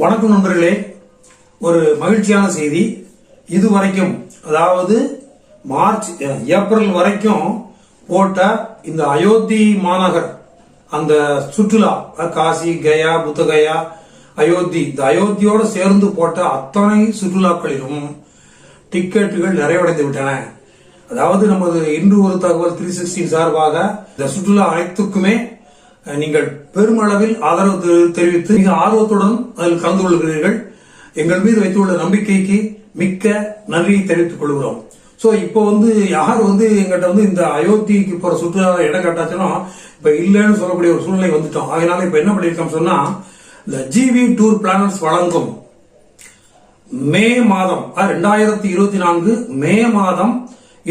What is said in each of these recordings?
வணக்கம் நண்பர்களே. ஒரு மகிழ்ச்சியான செய்தி. இதுவரைக்கும் அதாவது மார்ச் ஏப்ரல் வரைக்கும் போட்ட இந்த அயோத்தி மாநகர் அந்த சுற்றுலா காசி கயா புத்தகயா அயோத்தி இந்த அயோத்தியோடு சேர்ந்து போட்ட அத்தனை சுற்றுலாக்களிலும் டிக்கெட்டுகள் நிறைவடைந்து விட்டன. அதாவது நமது இன்று ஒரு தகவல் த்ரீ சிக்ஸ்டின் சார்பாக இந்த சுற்றுலா அனைத்துக்குமே நீங்கள் பெருமளவில் ஆதரவு தெரிவித்து மிக ஆர்வத்துடன் அதில் கலந்து கொள்கிறீர்கள். எங்கள் மீது வைத்துள்ள நம்பிக்கைக்கு மிக்க நன்றியை தெரிவித்துக் கொள்கிறோம். ஸோ இப்போ வந்து யார் வந்து எங்கிட்ட வந்து இந்த அயோத்திக்கு போற சுற்றுலா இடம் கட்டாச்சுன்னா இப்ப இல்லைன்னு சொல்லக்கூடிய ஒரு சூழ்நிலை வந்துட்டோம். அதனால இப்ப என்ன பண்ணிருக்கோம் சொன்னா இந்த ஜிவி டூர் பிளானர்ஸ் வழங்கும் மே மாதம் ரெண்டாயிரத்தி இருபத்தி நான்கு மே மாதம்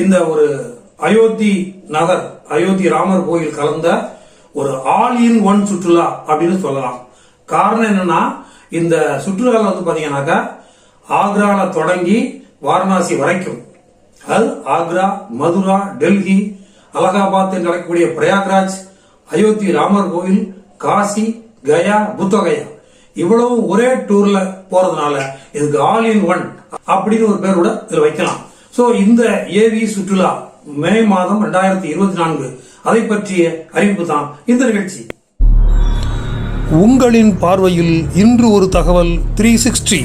இந்த ஒரு அயோத்தி நகர் அயோத்தி ராமர் கோயில் கலந்த ஒரு ஆல் இன் ஒன் சுற்றுலா அப்படின்னு சொல்லலாம். காரணம் என்னன்னா இந்த சுற்றுலாவில் வந்து பார்த்தீங்கன்னாக்கா ஆக்ரால தொடங்கி வாரணாசி வரைக்கும் அது ஆக்ரா மதுரா டெல்லி அலகாபாத் என்று அழைக்கக்கூடிய பிரயாக்ராஜ் அயோத்தி ராமர் கோயில் காசி கயா புத்தகயா. இவ்வளவு ஒரே டூர்ல போறதுனால இதுக்கு ஆல் இன் ஒன் அப்படின்னு ஒரு பேர் கூட இதுல வைக்கலாம். சோ இந்த ஏவி சுற்றுலா மே மாதம் ரெண்டாயிரத்தி இருபத்தி நான்கு அதை பற்றிய அறிவிப்பு தான் இந்த நிகழ்ச்சி. உங்களின் பார்வையில் இன்று ஒரு தகவல் த்ரீ சிக்ஸ்டி.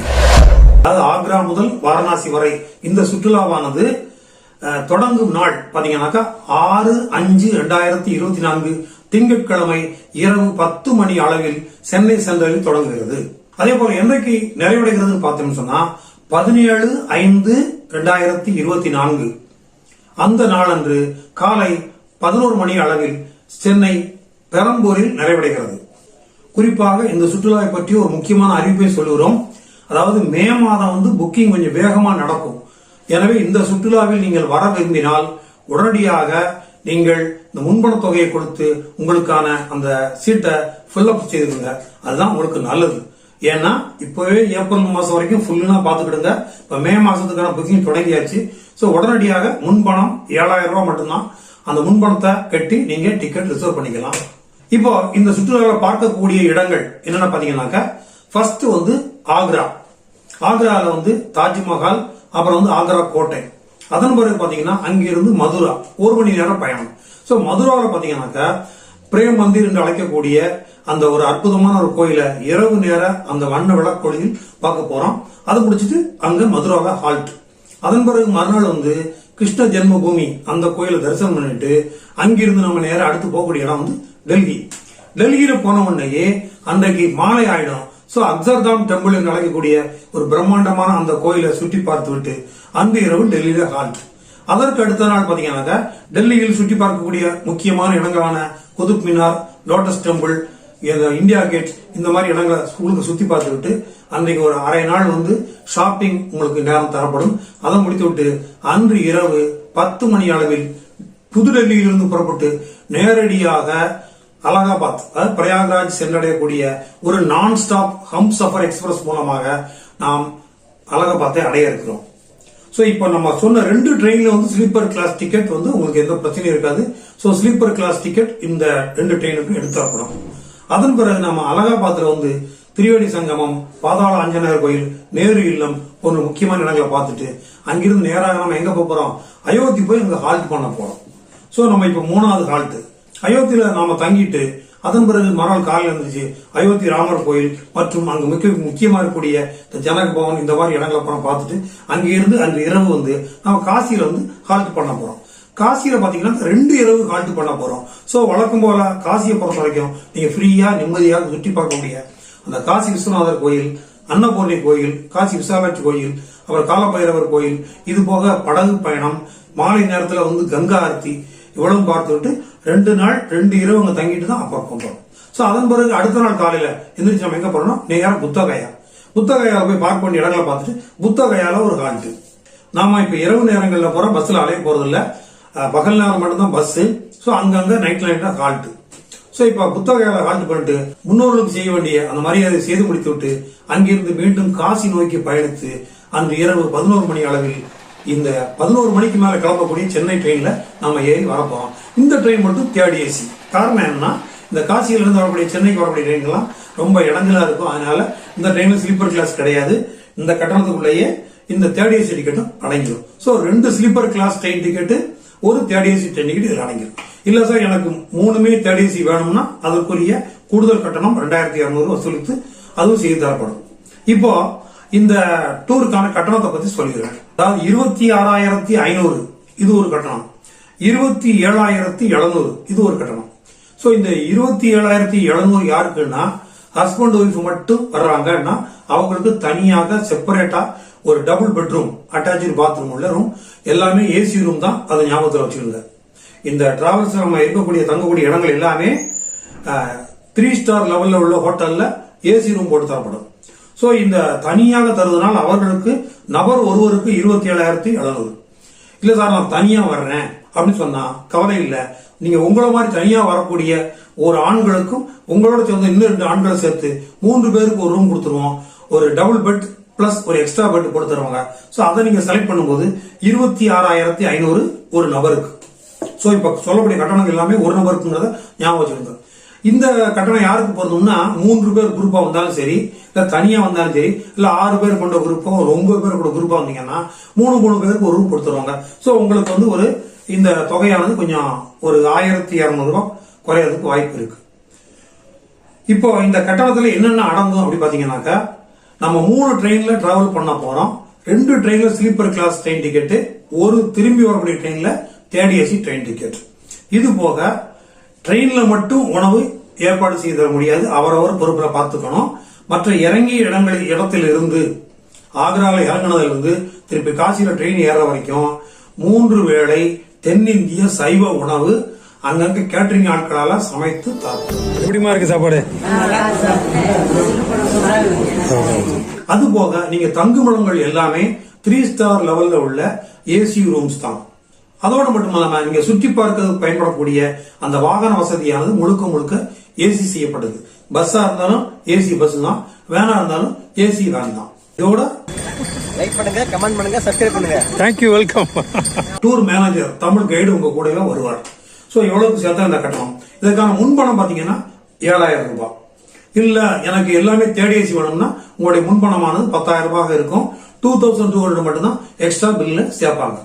அதாவது ஆக்ரா முதல் வாரணாசி வரை இந்த சுற்றுலாவானது தொடங்கும் நாள் பாத்தீங்கன்னாக்கா ஆறு அஞ்சு ரெண்டாயிரத்தி இருபத்தி நான்கு திங்கட்கிழமை இரவு பத்து மணி அளவில் சென்னை சென்ட்ரலில் தொடங்குகிறது. அதே போல என்றைக்கு நிறைவடைகிறதுன்னு பார்த்தோம்னு சொன்னா பதினேழு ஐந்து ரெண்டாயிரத்தி இருபத்தி நான்கு. அந்த நாளன்று காலை பதினோரு மணி அளவில் சென்னை பெரம்பூரில் நிறைவடைகிறது. குறிப்பாக இந்த சுற்றுலாவை பற்றி ஒரு முக்கியமான அறிவிப்பை சொல்லுகிறோம். அதாவது மே மாதம் வந்து புக்கிங் கொஞ்சம் வேகமாக நடக்கும். எனவே இந்த சுற்றுலாவில் நீங்கள் வர விரும்பினால் உடனடியாக நீங்கள் இந்த முன்பண தொகையை கொடுத்து உங்களுக்கான அந்த சீட்டை ஃபில்அப் செய்திருங்க அதுதான் உங்களுக்கு நல்லது. ஏன்னா இப்போவே ஏப்ரல் மாதம் வரைக்கும் ஃபுல்லுனா பார்த்துக்கிடுங்க. இப்போ மே மாதத்துக்கான புக்கிங் தொடங்கியாச்சு. ஸோ உடனடியாக முன்பணம் ஏழாயிரம் ரூபா மட்டும்தான். அந்த முன்பணத்தை கட்டி நீங்க டிக்கெட் ரிசர்வ் பண்ணிக்கலாம். இப்போ இந்த சுற்றுலாவில் பார்க்கக்கூடிய இடங்கள் என்னென்ன பாத்தீங்கன்னாக்கா ஃபர்ஸ்ட் வந்து ஆக்ரா. ஆக்ராவில் வந்து தாஜ்மஹால் அப்புறம் வந்து ஆக்ரா கோட்டை. அதன் பிறகு பார்த்தீங்கன்னா அங்கிருந்து மதுரா. ஒரு மணி நேரம் பயணம். ஸோ மதுராவில் பார்த்தீங்கன்னாக்கா பிரேம் மந்திர் என்று அழைக்கக்கூடிய அந்த ஒரு அற்புதமான ஒரு கோயிலை இரவு நேர அந்த வண்ண விளக்கொழியில் பார்க்க போகிறோம் அதை முடிச்சிட்டு அங்கே மதுராவில் ஹால்ட் அதன் பிறகு மறுநாள் வந்து கிருஷ்ண ஜென்மபூமி அந்த கோயிலை தரிசனம் பண்ணிட்டு அங்கிருந்து நம்ம நேரம் அடுத்து போகக்கூடிய இடம் வந்து டெல்லி டெல்லியில போன உடனேயே அன்றைக்கு மாலை ஆயிடும். சோ அக்சர்தாம் டெம்பிள் என்று அழைக்கக்கூடிய ஒரு பிரம்மாண்டமான அந்த கோயிலை சுற்றி பார்த்து விட்டு அன்று இரவு டெல்லியில ஹால்ட் அதற்கு அடுத்த நாள் பாத்தீங்கன்னாக்கா டெல்லியில் சுற்றி பார்க்கக்கூடிய முக்கியமான இடங்களான Qutub Minar lotus temple India gate இந்த மாதிரி இடங்களை உங்களுக்கு சுற்றி பார்த்துக்கிட்டு அன்றைக்கு ஒரு அரை நாள் வந்து ஷாப்பிங் உங்களுக்கு நேரம் தரப்படும். அதை முடித்து விட்டு அன்று இரவு பத்து மணி அளவில் புதுடெல்லியிலிருந்து புறப்பட்டு நேரடியாக அலகாபாத் அதாவது பிரயாக்ராஜ் சென்றடையக்கூடிய ஒரு நான் ஸ்டாப் ஹம் சஃபர் எக்ஸ்பிரஸ் மூலமாக நாம் அலகாபாத்தை அடைய இருக்கிறோம். ஸோ இப்போ நம்ம சொன்ன ரெண்டு ட்ரெயினில் வந்து ஸ்லீப்பர் கிளாஸ் டிக்கெட் வந்து உங்களுக்கு எந்த பிரச்சனையும் இருக்காது. ஸோ ஸ்லீப்பர் கிளாஸ் டிக்கெட் இந்த ரெண்டு ட்ரெயினுக்கும் எடுத்துடப்படும். அதன் பிறகு நம்ம அலகாபாத்ல வந்து திரிவேணி சங்கமம் பாதாள ஆஞ்சநேயர் கோயில் நேரு இல்லம் போன்ற முக்கியமான இடங்களை பார்த்துட்டு அங்கிருந்து நேராக நம்ம எங்க போக போறோம்? அயோத்தி போய் அங்க ஹால்ட் பண்ண போறோம். சோ நம்ம இப்ப மூணாவது ஹால்ட் அயோத்தியில நாம தங்கிட்டு அதன் பிறகு மறுநாள் காலையில் இருந்துச்சு அயோத்தி ராமர் கோயில் மற்றும் அங்கு மிக முக்கியமாக இருக்கக்கூடிய இந்த ஜனக பவன் இந்த மாதிரி இடங்களை அப்புறம் பார்த்துட்டு அங்கே இருந்து அன்று இரவு வந்து நம்ம காசியில் வந்து ஹால்ட் பண்ண போகிறோம் காசியில் பார்த்தீங்கன்னா ரெண்டு இரவு ஹால்ட் பண்ண போகிறோம் ஸோ வழக்கம் போல காசியை பொறுத்த வரைக்கும் நீங்கள் ஃப்ரீயாக நிம்மதியாக சுற்றி பார்க்கக்கூடிய அந்த காசி விஸ்வநாதர் கோயில் அன்னபூர்ணி கோயில் காசி விசாலாட்சி கோயில் அப்புறம் காலபைரவர் கோயில் இது போக படகு பயணம் மாலை நேரத்தில் வந்து கங்கா ஆர்த்தி இவ்வளவு பார்த்துட்டு ரெண்டு நாள் ரெண்டு இரவு அங்கே தங்கிட்டு தான் அப்புறம் போகிறோம் ஸோ அதன் பிறகு அடுத்த நாள் காலையில் எந்திரிச்சு நம்ம எங்கே போகிறோம் நேரா புத்தகையா. புத்தகயால போய் பார்க்க வேண்டிய இடங்களை பார்த்துட்டு புத்தகயால ஒரு காஞ்சு நாம இப்போ இரவு நேரங்களில் போகிற பஸ்ஸில் அலைய போறது பகல் நேரம் மட்டும்தான் பஸ் ஸோ அங்கங்க நைட் நைட்டா ஹால்ட் ஸோ இப்போ புத்தகையால் ஹால்ட் பண்ணிட்டு முன்னோர்களுக்கு செய்ய வேண்டிய அந்த மரியாதை செய்து முடித்து விட்டு அங்கிருந்து மீண்டும் காசி நோக்கி பயணித்து அன்று இரவு பதினோரு மணி அளவில் இந்த பதினோரு மணிக்கு மேலே கிளம்பக்கூடிய சென்னை ட்ரெயினில் நம்ம ஏறி வரப்போம் இந்த ட்ரெயின் மட்டும் தேர்ட் ஏசி காரணம் என்னன்னா இந்த காசியிலிருந்து வரக்கூடிய சென்னைக்கு வரக்கூடிய ட்ரெயின்லாம் ரொம்ப இடைஞ்சலா இருக்கும். அதனால இந்த ட்ரெயினில் ஸ்லீப்பர் கிளாஸ் கிடையாது. இந்த கட்டணத்துக்குள்ளேயே இந்த தேர்ட் ஏசி டிக்கெட்டும் அடங்கிடும். ஸோ ரெண்டு ஸ்லீப்பர் கிளாஸ் ட்ரெயின் டிக்கெட்டு ஒரு தேர்ட் ஏசி டென்னிக்கிட்டு இதில் அடங்கிடும் இல்ல சார் எனக்கு மூணுமே தேர்ட் ஏசி வேணும்னா அதற்குரிய கூடுதல் கட்டணம் ரெண்டாயிரத்தி இருநூறு வசூலித்து அதுவும் செய்து தரப்படும். இப்போ இந்த டூருக்கான கட்டணத்தை பத்தி சொல்கிறேன் அதாவது இருபத்தி ஆறாயிரத்தி ஐநூறு இது ஒரு கட்டணம். இருபத்தி ஏழாயிரத்தி எழுநூறு இது ஒரு கட்டணம். ஸோ இந்த இருபத்தி ஏழாயிரத்தி எழுநூறு யாருக்குன்னா ஹஸ்பண்ட் ஒய்ஃப் மட்டும் வர்றாங்கன்னா அவங்களுக்கு தனியாக செப்பரேட்டா ஒரு டபுள் பெட்ரூம் அட்டாச்சு பாத்ரூம் உள்ள ரூம் எல்லாமே ஏசி ரூம் தான் அதை ஞாபகத்தில் வச்சுருங்க இந்த டிராவல்ஸ் நம்ம இருக்கக்கூடிய தங்கக்கூடிய இடங்கள் எல்லாமே த்ரீ ஸ்டார் லெவலில் உள்ள ஹோட்டலில் ஏசி ரூம் போட்டு தரப்படும். ஸோ இந்த தனியாக தருவதனால் அவர்களுக்கு நபர் ஒருவருக்கு இருபத்தி ஏழாயிரத்தி எழுநூறு இல்லை சார் நான் தனியாக வர்றேன் அப்படின்னு சொன்னால் கவலை இல்லை. நீங்கள் உங்களை மாதிரி தனியாக வரக்கூடிய ஒரு ஆண்களுக்கும் உங்களோட சேர்ந்து இன்னும் ரெண்டு ஆண்களை சேர்த்து மூன்று பேருக்கு ஒரு ரூம் கொடுத்துருவோம். ஒரு டபுள் பெட் பிளஸ் ஒரு எக்ஸ்ட்ரா பெட் கொடுத்துருவாங்க ஸோ அதை நீங்க செலக்ட் பண்ணும்போது இருபத்தி ஆறாயிரத்தி ஐநூறு ஒரு நபருக்கு. ஸோ இப்போ சொல்லக்கூடிய கட்டணங்கள் எல்லாமே ஒரு நபருக்குங்கிறத ஞாபகம் வச்சிருங்க இந்த கட்டணம் யாருக்கு பொருந்தோம்னா மூன்று பேர் குரூப்பா வந்தாலும் சரி இல்ல தனியா வந்தாலும் சரி இல்ல ஆறு பேர் கொண்ட குரூப்போ ஒரு ஒன்பது பேர் கொண்ட குரூப்பா வந்தீங்கன்னா மூணு மூணு பேருக்கு ஒரு ரூம் கொடுத்துருவாங்க ஸோ உங்களுக்கு வந்து ஒரு இந்த தொகையானது கொஞ்சம் ஒரு ஆயிரத்தி இரநூறுபா குறையறதுக்கு வாய்ப்பு இருக்கு. இப்போ இந்த கட்டணத்துல என்னென்ன அடங்கும் அப்படி பாத்தீங்கன்னாக்கா நம்ம மூணு ட்ரெயின்ல டிராவல் பண்ண போறோம். ரெண்டு ட்ரெயின்ல ஸ்லீப்பர் கிளாஸ் ட்ரெயின் டிக்கெட் ஒரு திரும்பி வரக்கூடிய ட்ரெயின்ல தேர்ட் ஏசி ட்ரெயின் டிக்கெட் இது போக ட்ரெயின்ல மட்டும் உணவு ஏற்பாடு செய்து தர முடியாது. அவரவர் பொறுப்புல பார்த்துக்கணும். மற்ற இறங்கிய இடங்களில் இடத்தில் இருந்து ஆக்ராவில் இறங்குனதுல இருந்து திருப்பி காசியில ட்ரெயின் ஏற வரைக்கும் மூன்று வேளை தென்னிந்திய சைவ உணவு அங்கங்க கேட்டரிங் ஆட்களால சமைத்து தரப்படும் எப்படிமா இருக்கு சாப்பாடு? அது போக நீங்க தங்குமிடங்கள் எல்லாமே த்ரீ ஸ்டார் லெவல்ல உள்ள ஏசி ரூம்ஸ் தான். அதோட மட்டும் இல்லாம நீங்க சுற்றி பார்க்க பயன்படக்கூடிய அந்த வாகன வசதியானது முழுக்க முழுக்க ஏசி செய்யப்படுது. பஸ்ஸா இருந்தாலும் ஏசி பஸ் தான். வேனா இருந்தாலும் ஏசி வேன் தான். இதோட லைக் பண்ணுங்க கமெண்ட் பண்ணுங்க சப்ஸ்கிரைப் பண்ணுங்க. Thank you welcome tour manager Tamil guide உங்க கூடவே வருவார். சோ எவ்வளவுக்கு சேர்த்தா இந்த கட்டணம்? இதற்கான முன்பணம் பாத்தீங்கன்னா ஏழாயிரம் ரூபாய். இல்ல எனக்கு எல்லாமே தேர்ட் ஏசி வேணும்னா உங்களுடைய முன்பணமானது பத்தாயிரம் ரூபாய் இருக்கும். டூ தௌசண்ட் டூ ஹண்ட்ரட் மட்டும்தான் எக்ஸ்ட்ரா பில்ல சேர்ப்பாங்க.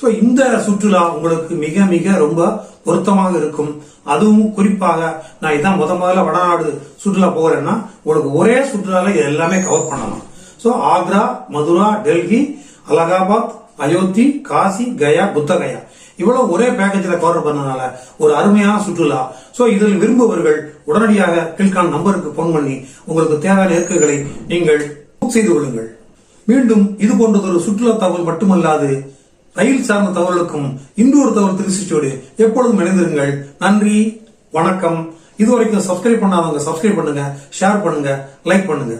ஸோ இந்த சுற்றுலா உங்களுக்கு மிக மிக ரொம்ப பொருத்தமாக இருக்கும். அதுவும் குறிப்பாக நான் இதான் முத முதல்ல வடநாடு சுற்றுலா போகிறேன்னா உங்களுக்கு ஒரே சுற்றுலாவில் இது எல்லாமே கவர் பண்ணலாம். ஸோ ஆக்ரா மதுரா டெல்லி அலகாபாத் அயோத்தி காசி கயா புத்தகயா இவ்வளவு ஒரே பேக்கேஜில் கவர் பண்ணனால ஒரு அருமையான சுற்றுலா. ஸோ இதில் விரும்புபவர்கள் உடனடியாக கீழ்கான் நம்பருக்கு போன் பண்ணி உங்களுக்கு தேவையான இருக்கைகளை நீங்கள் புக் செய்து கொள்ளுங்கள். மீண்டும் இது போன்றதொரு சுற்றுலா தகவல் மட்டுமல்லாது ரயில் சார்ந்த தகவலுக்கும் இன்னொரு தகவல் திருச்சியோடு எப்பொழுதும் இணைந்திருங்கள். நன்றி வணக்கம். இதுவரைக்கும் சப்ஸ்கிரைப் பண்ணாதவங்க சப்ஸ்கிரைப் பண்ணுங்க ஷேர் பண்ணுங்க லைக் பண்ணுங்க.